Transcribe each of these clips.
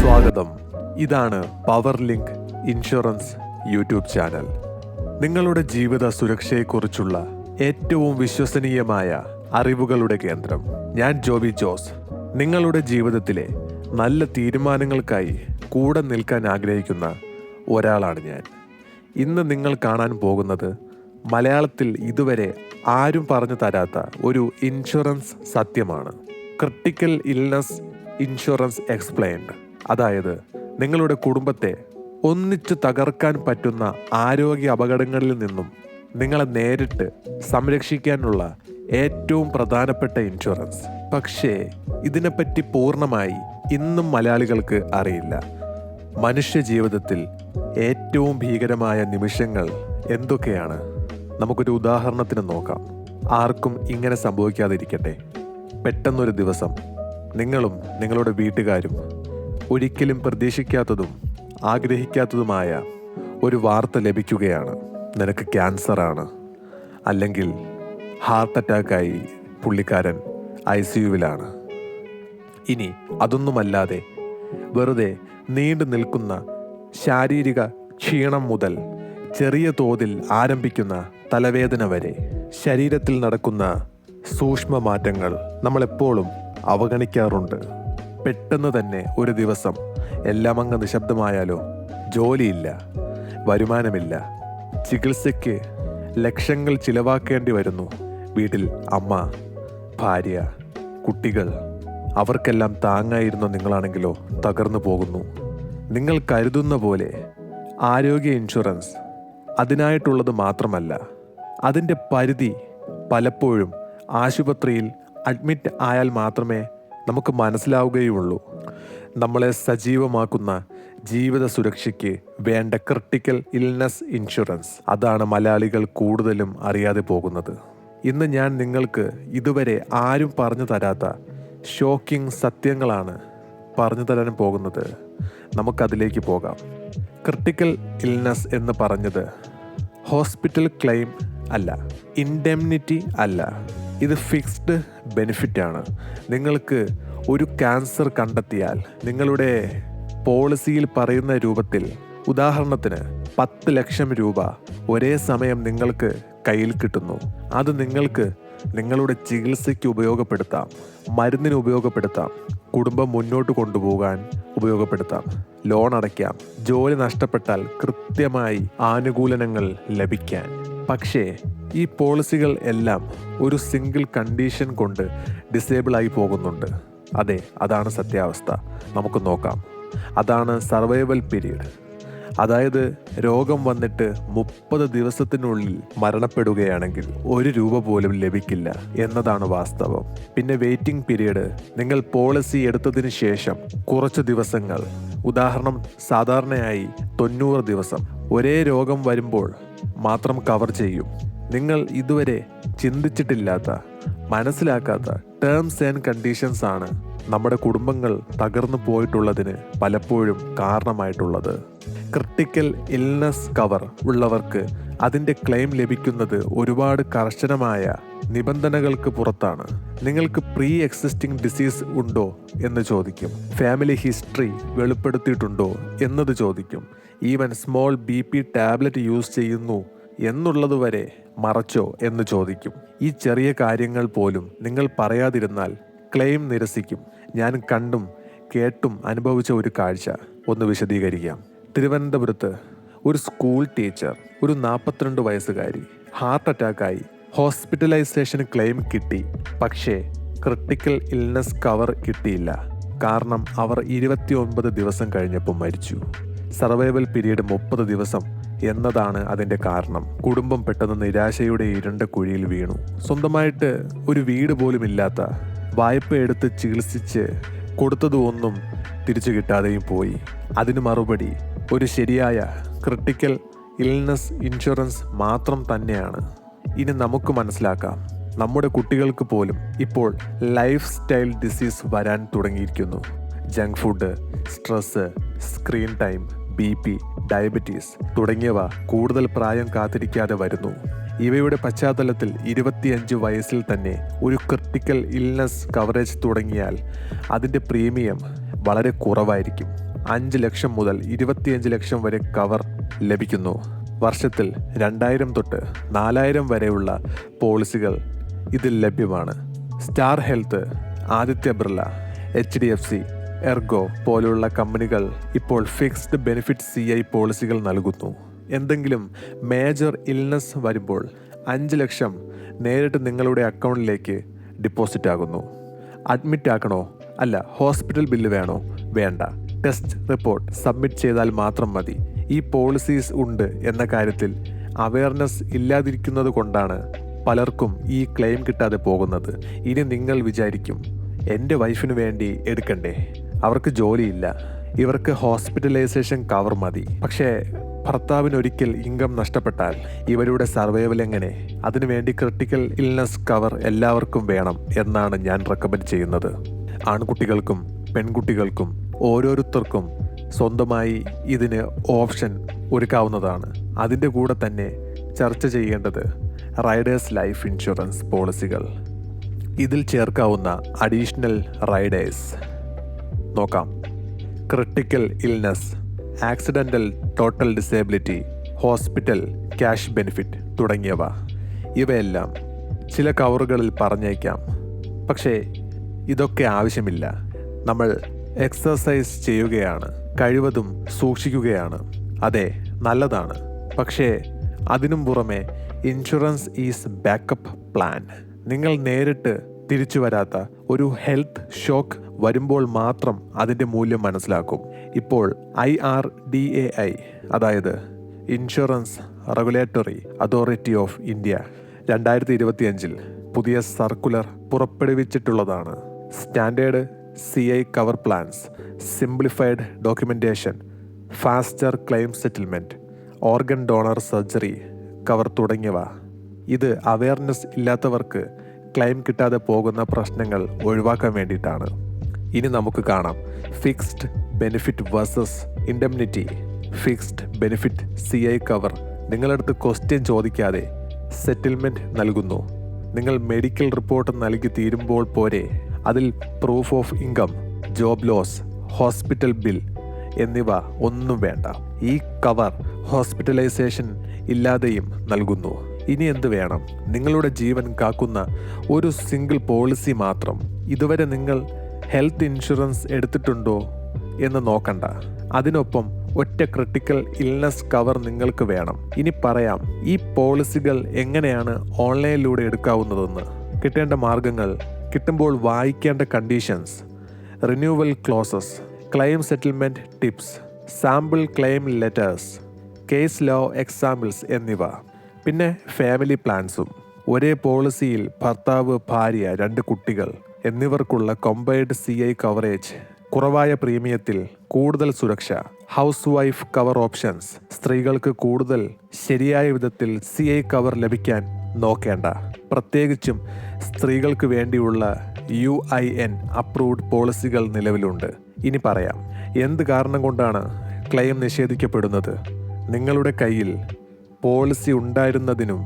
സ്വാഗതം. ഇതാണ് power link insurance YouTube channel. നിങ്ങളുടെ ജീവിത സുരക്ഷയെക്കുറിച്ചുള്ള ഏറ്റവും വിശ്വസനീയമായ അറിവുകളുടെ കേന്ദ്രം. ഞാൻ ജോബി ജോസ്. നിങ്ങളുടെ ജീവിതത്തിലെ നല്ല തീരുമാനങ്ങൾക്കായി കൂടെ നിൽക്കാൻ ആഗ്രഹിക്കുന്ന ഒരാളാണ് ഞാൻ. ഇന്ന് നിങ്ങൾ കാണാൻ പോകുന്നത് മലയാളത്തിൽ ഇതുവരെ ആരും പറഞ്ഞു തരാത്ത ഒരു ഇൻഷുറൻസ് സത്യമാണ്. ക്രിട്ടിക്കൽ ഇൽനസ് ഇൻഷുറൻസ് എക്സ്പ്ലെയിൻഡ് അതായത് നിങ്ങളുടെ കുടുംബത്തെ ഒന്നിച്ചു തകർക്കാൻ പറ്റുന്ന ആരോഗ്യ അപകടങ്ങളിൽ നിന്നും നിങ്ങളെ നേരിട്ട് സംരക്ഷിക്കാനുള്ള ഏറ്റവും പ്രധാനപ്പെട്ട ഇൻഷുറൻസ് പക്ഷേ ഇതിനെപ്പറ്റി പൂർണമായി ഇന്നും മലയാളികൾക്ക് അറിയില്ല. മനുഷ്യ ജീവിതത്തിൽ ഏറ്റവും ഭീകരമായ നിമിഷങ്ങൾ എന്തൊക്കെയാണ്? നമുക്കൊരു ഉദാഹരണത്തിന് നോക്കാം. ആർക്കും ഇങ്ങനെ സംഭവിക്കാതിരിക്കട്ടെ. പെട്ടെന്നൊരു ദിവസം നിങ്ങളും നിങ്ങളുടെ വീട്ടുകാരും ഒരിക്കലും പ്രതീക്ഷിക്കാത്തതും ആഗ്രഹിക്കാത്തതുമായ ഒരു വാർത്ത ലഭിക്കുകയാണ്. നിനക്ക് ക്യാൻസറാണ്. അല്ലെങ്കിൽ ഹാർട്ട് അറ്റാക്കായി പുള്ളിക്കാരൻ ഐ സി യുവിലാണ്. ഇനി അതൊന്നുമല്ലാതെ വെറുതെ നീണ്ടു നിൽക്കുന്ന ശാരീരിക ക്ഷീണം മുതൽ ചെറിയ തോതിൽ ആരംഭിക്കുന്ന തലവേദന വരെ ശരീരത്തിൽ നടക്കുന്ന സൂക്ഷ്മ മാറ്റങ്ങൾ നമ്മളെപ്പോഴും അവഗണിക്കാറുണ്ട്. പെട്ടെന്ന് തന്നെ ഒരു ദിവസം എല്ലാം അങ്ങ് നിശബ്ദമായാലോ? ജോലിയില്ല വരുമാനമില്ല. ചികിത്സയ്ക്ക് ലക്ഷങ്ങൾ ചിലവാക്കേണ്ടി വരുന്നു. വീട്ടിൽ അമ്മ ഭാര്യ കുട്ടികൾ. അവർക്കെല്ലാം താങ്ങായിരുന്ന നിങ്ങളാണെങ്കിലോ തകർന്നു പോകുന്നു. നിങ്ങൾ കരുതുന്ന പോലെ ആരോഗ്യ ഇൻഷുറൻസ് അതിനായിട്ടുള്ളത് മാത്രമല്ല അതിന്റെ പരിധി പലപ്പോഴും ആശുപത്രിയിൽ അഡ്മിറ്റ് ആയാൽ മാത്രമേ നമുക്ക് മനസ്സിലാവുകയുള്ളൂ. നമ്മളെ സജീവമാക്കുന്ന ജീവിത സുരക്ഷയ്ക്ക് വേണ്ട ക്രിട്ടിക്കൽ ഇൽനസ് ഇൻഷുറൻസ് അതാണ് മലയാളികൾ കൂടുതലും അറിയാതെ പോകുന്നത്. ഇന്ന് ഞാൻ നിങ്ങൾക്ക് ഇതുവരെ ആരും പറഞ്ഞു തരാത്ത ഷോക്കിംഗ് സത്യങ്ങളാണ് പറഞ്ഞു തരാൻ പോകുന്നത്. നമുക്കതിലേക്ക് പോകാം. ക്രിട്ടിക്കൽ ഇൽനസ് എന്ന് പറഞ്ഞത് ഹോസ്പിറ്റൽ ക്ലെയിം അല്ല ഇൻഡെംനിറ്റി അല്ല. ഇത് ഫിക്സ്ഡ് ബെനിഫിറ്റ് ആണ്. നിങ്ങൾക്ക് ഒരു ക്യാൻസർ കണ്ടെത്തിയാൽ നിങ്ങളുടെ പോളിസിയിൽ പറയുന്ന രൂപത്തിൽ ഉദാഹരണത്തിന് പത്ത് ലക്ഷം രൂപ ഒരേ സമയം നിങ്ങൾക്ക് കയ്യിൽ കിട്ടുന്നു. അത് നിങ്ങൾക്ക് നിങ്ങളുടെ ചികിത്സയ്ക്ക് ഉപയോഗപ്പെടുത്താം മരുന്നിന് ഉപയോഗപ്പെടുത്താം കുടുംബം മുന്നോട്ട് കൊണ്ടുപോകാൻ ഉപയോഗപ്പെടുത്താം ലോൺ അടയ്ക്കാം ജോലി നഷ്ടപ്പെട്ടാൽ കൃത്യമായി ആനുകൂല്യങ്ങൾ ലഭിക്കാൻ. പക്ഷേ ഈ പോളിസികൾ എല്ലാം ഒരു സിംഗിൾ കണ്ടീഷൻ കൊണ്ട് ഡിസേബിൾ ആയി പോകുന്നുണ്ട്. അതെ അതാണ് സത്യാവസ്ഥ. നമുക്ക് നോക്കാം. അതാണ് സർവൈവൽ പീരീഡ്. അതായത് രോഗം വന്നിട്ട് മുപ്പത് ദിവസത്തിനുള്ളിൽ മരണപ്പെടുകയാണെങ്കിൽ ഒരു രൂപ പോലും ലഭിക്കില്ല എന്നതാണ് വാസ്തവം. പിന്നെ വെയിറ്റിംഗ് പീരീഡ്. നിങ്ങൾ പോളിസി എടുത്തതിന് ശേഷം കുറച്ച് ദിവസങ്ങൾ ഉദാഹരണം സാധാരണയായി തൊണ്ണൂറ് ദിവസം ഒരേ രോഗം വരുമ്പോൾ മാത്രം കവർ ചെയ്യും. നിങ്ങൾ ഇതുവരെ ചിന്തിച്ചിട്ടില്ലാത്ത മനസ്സിലാക്കാത്ത ടേംസ് ആൻഡ് കണ്ടീഷൻസ് ആണ് നമ്മുടെ കുടുംബങ്ങൾ തകർന്നു പോയിട്ടുള്ളതിന് പലപ്പോഴും കാരണമായിട്ടുള്ളത്. ക്രിട്ടിക്കൽ ഇൽനസ് കവർ ഉള്ളവർക്ക് അതിന്റെ ക്ലെയിം ലഭിക്കുന്നത് ഒരുപാട് കർശനമായ നിബന്ധനകൾക്ക് പുറത്താണ്. നിങ്ങൾക്ക് പ്രീ എക്സിസ്റ്റിംഗ് ഡിസീസ് ഉണ്ടോ എന്ന് ചോദിക്കും. ഫാമിലി ഹിസ്റ്ററി വെളിപ്പെടുത്തിയിട്ടുണ്ടോ എന്നത് ചോദിക്കും. Even small B P tablet use ചെയ്യുന്നു എന്നുള്ളതുവരെ മറച്ചോ എന്ന് ചോദിക്കും. ഈ ചെറിയ കാര്യങ്ങൾ പോലും നിങ്ങൾ പറയാതിരുന്നാൽ ക്ലെയിം നിരസിക്കും. ഞാൻ കണ്ടും കേട്ടും അനുഭവിച്ച ഒരു കാഴ്ച. ഒന്ന് വിശദീകരിക്കാം. തിരുവനന്തപുരത്ത് ഒരു സ്കൂൾ ടീച്ചർ ഒരു നാൽപ്പത്തിരണ്ട് വയസ്സുകാരി ഹാർട്ട് അറ്റാക്കായി ഹോസ്പിറ്റലൈസേഷൻ ക്ലെയിം കിട്ടി. പക്ഷേ ക്രിട്ടിക്കൽ ഇൽനസ് കവർ കിട്ടിയില്ല. കാരണം അവർ ഇരുപത്തിയൊൻപത് ദിവസം കഴിഞ്ഞപ്പോൾ മരിച്ചു. സർവൈവൽ പീരീഡ് മുപ്പത് ദിവസം എന്നതാണ് അതിന്റെ കാരണം. കുടുംബം പെട്ടെന്ന് നിരാശയുടെ ഇരണ്ട കുഴിയിൽ വീണു. സ്വന്തമായിട്ട് ഒരു വീട് പോലും ഇല്ലാത്ത വായ്പ എടുത്ത് ചികിത്സിച്ച് കൊടുത്തത് ഒന്നും തിരിച്ചു കിട്ടാതെയും പോയി. അതിന് മറുപടി ഒരു ശരിയായ ക്രിട്ടിക്കൽ ഇൽനസ് ഇൻഷുറൻസ് മാത്രം തന്നെയാണ്. ഇനി നമുക്ക് മനസ്സിലാക്കാം. നമ്മുടെ കുട്ടികൾക്ക് പോലും ഇപ്പോൾ ലൈഫ് സ്റ്റൈൽ ഡിസീസ് വരാൻ തുടങ്ങിയിരിക്കുന്നു. Junk food stress screen time B P diabetes തുടങ്ങിയവ കൂടുതൽ പ്രായം കാത്തിരിക്കാതെ വരുന്നു. ഇവയുടെ പശ്ചാത്തലത്തിൽ ഇരുപത്തിയഞ്ച് വയസ്സിൽ തന്നെ ഒരു ക്രിട്ടിക്കൽ ഇൽനസ് കവറേജ് തുടങ്ങിയാൽ അതിന്റെ പ്രീമിയം വളരെ കുറവായിരിക്കും. അഞ്ച് ലക്ഷം മുതൽ ഇരുപത്തിയഞ്ച് ലക്ഷം വരെ കവർ ലഭിക്കുന്നു. വർഷത്തിൽ രണ്ടായിരം തൊട്ട് നാലായിരം വരെയുള്ള പോളിസികൾ ഇതിൽ ലഭ്യമാണ്. Star health Aditya Birla H D F C ergo പോലുള്ള കമ്പനികൾ ഇപ്പോൾ ഫിക്സ്ഡ് ബെനിഫിറ്റ് സി ഐ പോളിസികൾ നൽകുന്നു. എന്തെങ്കിലും മേജർ ഇൽനസ് വരുമ്പോൾ അഞ്ച് ലക്ഷം നേരിട്ട് നിങ്ങളുടെ അക്കൗണ്ടിലേക്ക് ഡിപ്പോസിറ്റ് ആകുന്നു. അഡ്മിറ്റ് ആക്കണോ? അല്ല ഹോസ്പിറ്റൽ ബില്ല് വേണോ? വേണ്ട. ടെസ്റ്റ് റിപ്പോർട്ട് സബ്മിറ്റ് ചെയ്താൽ മാത്രം മതി. ഈ പോളിസീസ് ഉണ്ട് എന്ന കാര്യത്തിൽ അവയർനെസ് ഇല്ലാതിരിക്കുന്നത് കൊണ്ടാണ് പലർക്കും ഈ ക്ലെയിം കിട്ടാതെ പോകുന്നത്. ഇനി നിങ്ങൾ വിചാരിക്കും എന്റെ വൈഫിന് വേണ്ടി എടുക്കണ്ടേ? അവർക്ക് ജോലിയില്ല. ഇവർക്ക് ഹോസ്പിറ്റലൈസേഷൻ കവർ മതി. പക്ഷേ ഭർത്താവിന് ഒരിക്കൽ ഇൻകം നഷ്ടപ്പെട്ടാൽ ഇവരുടെ സർവൈവൽ എങ്ങനെ? അതിനുവേണ്ടി ക്രിട്ടിക്കൽ ഇൽനസ് കവർ എല്ലാവർക്കും വേണം എന്നാണ് ഞാൻ റെക്കമെൻഡ് ചെയ്യുന്നത്. ആൺകുട്ടികൾക്കും പെൺകുട്ടികൾക്കും ഓരോരുത്തർക്കും സ്വന്തമായി ഇതിന് ഓപ്ഷൻ ഒരുക്കാവുന്നതാണ്. അതിന്റെ കൂടെ തന്നെ ചർച്ച ചെയ്യേണ്ടത് റൈഡേഴ്സ് ലൈഫ് ഇൻഷുറൻസ് പോളിസികൾ. ഇതിൽ ചേർക്കാവുന്ന അഡീഷണൽ റൈഡേഴ്സ്. നോക്കാം. Critical illness accidental total disability hospital cash benefit തുടങ്ങിയവ. ഇവയെല്ലാം ചില കവറുകളിൽ പറഞ്ഞേക്കാം. പക്ഷേ ഇതൊക്കെ ആവശ്യമില്ല. നമ്മൾ എക്സസൈസ് ചെയ്യുകയാണ് കഴിവതും സൂക്ഷിക്കുകയാണ്. അതെ നല്ലതാണ്. പക്ഷേ അതിനും പുറമെ ഇൻഷുറൻസ് ഈസ് ബാക്കപ്പ് പ്ലാൻ നിങ്ങൾ നേരിട്ട് തിരിച്ചു വരാത്ത ഒരു ഹെൽത്ത് ഷോക്ക് വരുമ്പോൾ മാത്രം അതിന്റെ മൂല്യം മനസ്സിലാക്കും. ഇപ്പോൾ I R D A I അതായത് insurance regulatory authority of India രണ്ടായിരത്തി ഇരുപത്തിയഞ്ചിൽ പുതിയ circular പുറപ്പെടുവിച്ചിട്ടുള്ളതാണ്. Standard C I cover plans simplified documentation faster claim settlement organ donor surgery cover തുടങ്ങിയവ. ഇത് അവയർനെസ് ഇല്ലാത്തവർക്ക് ക്ലെയിം കിട്ടാതെ പോകുന്ന പ്രശ്നങ്ങൾ ഒഴിവാക്കാൻ വേണ്ടിയിട്ടാണ്. ഇനി നമുക്ക് കാണാം. Fixed benefit versus indemnity fixed benefit C I cover നിങ്ങളടുത്ത് ക്വസ്റ്റ്യൻ ചോദിക്കാതെ സെറ്റിൽമെന്റ് നൽകുന്നു. നിങ്ങൾ മെഡിക്കൽ റിപ്പോർട്ട് നൽകി തീരുമ്പോൾ പോരെ. അതിൽ proof of income job loss hospital bill എന്നിവ ഒന്നും വേണ്ട. ഈ കവർ ഹോസ്പിറ്റലൈസേഷൻ ഇല്ലാതെയും നൽകുന്നു. ഇനി എന്ത് വേണം? നിങ്ങളുടെ ജീവൻ കാക്കുന്ന ഒരു സിംഗിൾ പോളിസി മാത്രം ഇതുവരെ നിങ്ങൾ ഹെൽത്ത് ഇൻഷുറൻസ് എടുത്തിട്ടുണ്ടോ എന്ന് നോക്കണ്ട. അതിനൊപ്പം ഒറ്റ ക്രിട്ടിക്കൽ ഇൽനസ് കവർ നിങ്ങൾക്ക് വേണം. ഇനി പറയാം ഈ പോളിസികൾ എങ്ങനെയാണ് ഓൺലൈനിലൂടെ എടുക്കാവുന്നതെന്ന്. കിട്ടേണ്ട മാർഗങ്ങൾ കിട്ടുമ്പോൾ വായിക്കേണ്ട conditions renewal clauses claim settlement tips sample claim letters case law examples എന്നിവ. പിന്നെ ഫാമിലി പ്ലാൻസും ഒരേ പോളിസിയിൽ ഭർത്താവ് ഭാര്യ രണ്ട് കുട്ടികൾ എന്നിവർക്കുള്ള കൊമ്പൈഡ് സി ഐ കവറേജ് കുറവായ പ്രീമിയത്തിൽ കൂടുതൽ സുരക്ഷ ഹൗസ് വൈഫ് കവർ ഓപ്ഷൻസ് സ്ത്രീകൾക്ക് കൂടുതൽ ശരിയായ വിധത്തിൽ സി ഐ കവർ ലഭിക്കാൻ നോക്കേണ്ട. പ്രത്യേകിച്ചും സ്ത്രീകൾക്ക് വേണ്ടിയുള്ള യു ഐ എൻ അപ്രൂവ്ഡ് പോളിസികൾ നിലവിലുണ്ട്. ഇനി പറയാം. എന്ത് കാരണം കൊണ്ടാണ് ക്ലെയിം നിഷേധിക്കപ്പെടുന്നത്? നിങ്ങളുടെ കയ്യിൽ പോളിസി ഉണ്ടായിരുന്നതിനും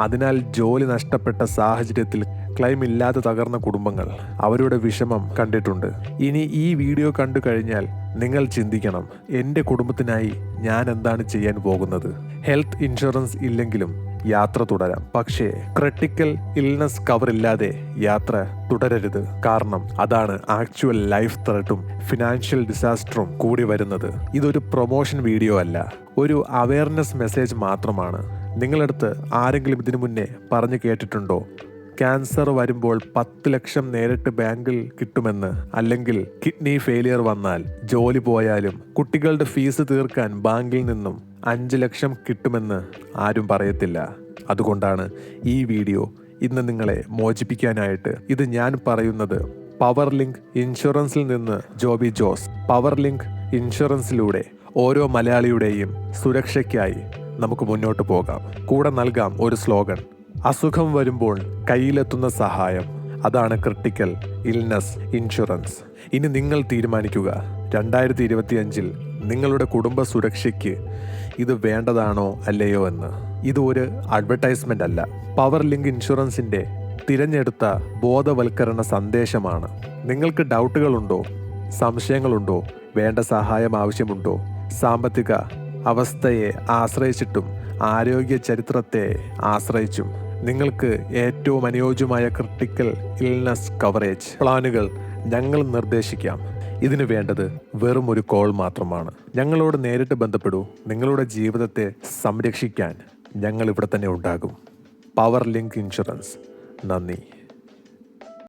അതിനാൽ ജോലി നഷ്ടപ്പെട്ട സാഹചര്യത്തിൽ ക്ലെയിം ഇല്ലാതെ തകർന്ന കുടുംബങ്ങൾ അവരുടെ വിഷമം കണ്ടിട്ടുണ്ട്. ഇനി ഈ വീഡിയോ കണ്ടു കഴിഞ്ഞാൽ നിങ്ങൾ ചിന്തിക്കണം എന്റെ കുടുംബത്തിനായി ഞാൻ എന്താണ് ചെയ്യാൻ പോകുന്നത്? ഹെൽത്ത് ഇൻഷുറൻസ് ഇല്ലെങ്കിലും യാത്ര തുടരാം. പക്ഷേ ക്രിട്ടിക്കൽ ഇൽനസ് കവർ ഇല്ലാതെ യാത്ര തുടരരുത്. കാരണം അതാണ് ആക്ച്വൽ ലൈഫ് ത്രെട്ടും ഫിനാൻഷ്യൽ ഡിസാസ്റ്ററും കൂടി വരുന്നത്. ഇതൊരു പ്രൊമോഷൻ വീഡിയോ അല്ല. ഒരു അവയർനെസ് മെസ്സേജ് മാത്രമാണ്. നിങ്ങളടുത്ത് ആരെങ്കിലും ഇതിനു മുന്നേ പറഞ്ഞു കേട്ടിട്ടുണ്ടോ? ക്യാൻസർ വരുമ്പോൾ പത്ത് ലക്ഷം നേരിട്ട് ബാങ്കിൽ കിട്ടുമെന്ന് അല്ലെങ്കിൽ കിഡ്നി ഫെയിലിയർ വന്നാൽ ജോലി പോയാലും കുട്ടികളുടെ ഫീസ് തീർക്കാൻ ബാങ്കിൽ നിന്നും അഞ്ച് ലക്ഷം കിട്ടുമെന്ന് ആരും പറയത്തില്ല. അതുകൊണ്ടാണ് ഈ വീഡിയോ ഇന്ന് നിങ്ങളെ മോചിപ്പിക്കാനായിട്ട് ഇത് ഞാൻ പറയുന്നത്. പവർ ലിങ്ക് ഇൻഷുറൻസിൽ നിന്ന് ജോബി ജോസ്. പവർ ലിങ്ക് ഇൻഷുറൻസിലൂടെ ഓരോ മലയാളിയുടെയും സുരക്ഷയ്ക്കായി നമുക്ക് മുന്നോട്ട് പോകാം. കൂടെ നൽകാം ഒരു സ്ലോഗൻ. അസുഖം വരുമ്പോൾ കയ്യിലെത്തുന്ന സഹായം. അതാണ് ക്രിട്ടിക്കൽ ഇൽനസ് ഇൻഷുറൻസ്. ഇനി നിങ്ങൾ തീരുമാനിക്കുക. രണ്ടായിരത്തി ഇരുപത്തിയഞ്ചിൽ നിങ്ങളുടെ കുടുംബ സുരക്ഷയ്ക്ക് ഇത് വേണ്ടതാണോ അല്ലയോ എന്ന്. ഇത് ഒരു അഡ്വർടൈസ്മെന്റ് അല്ല. പവർ ലിങ്ക് ഇൻഷുറൻസിന്റെ തിരഞ്ഞെടുത്ത ബോധവൽക്കരണ സന്ദേശമാണ്. നിങ്ങൾക്ക് ഡൗട്ടുകളുണ്ടോ സംശയങ്ങളുണ്ടോ? വേണ്ട സഹായം ആവശ്യമുണ്ടോ? സാമ്പത്തിക അവസ്ഥയെ ആശ്രയിച്ചിട്ടും ആരോഗ്യ ചരിത്രത്തെ ആശ്രയിച്ചും നിങ്ങൾക്ക് ഏറ്റവും അനുയോജ്യമായ ക്രിട്ടിക്കൽ ഇൽനസ് കവറേജ് പ്ലാനുകൾ ഞങ്ങൾ നിർദ്ദേശിക്കാം. ഇതിന് വേണ്ടത് വെറും ഒരു കോൾ മാത്രമാണ്. ഞങ്ങളോട് നേരിട്ട് ബന്ധപ്പെടൂ. നിങ്ങളുടെ ജീവിതത്തെ സംരക്ഷിക്കാൻ ഞങ്ങൾ ഇവിടെ തന്നെ ഉണ്ടാകും. പവർ ലിങ്ക് ഇൻഷുറൻസ് നന്ദി.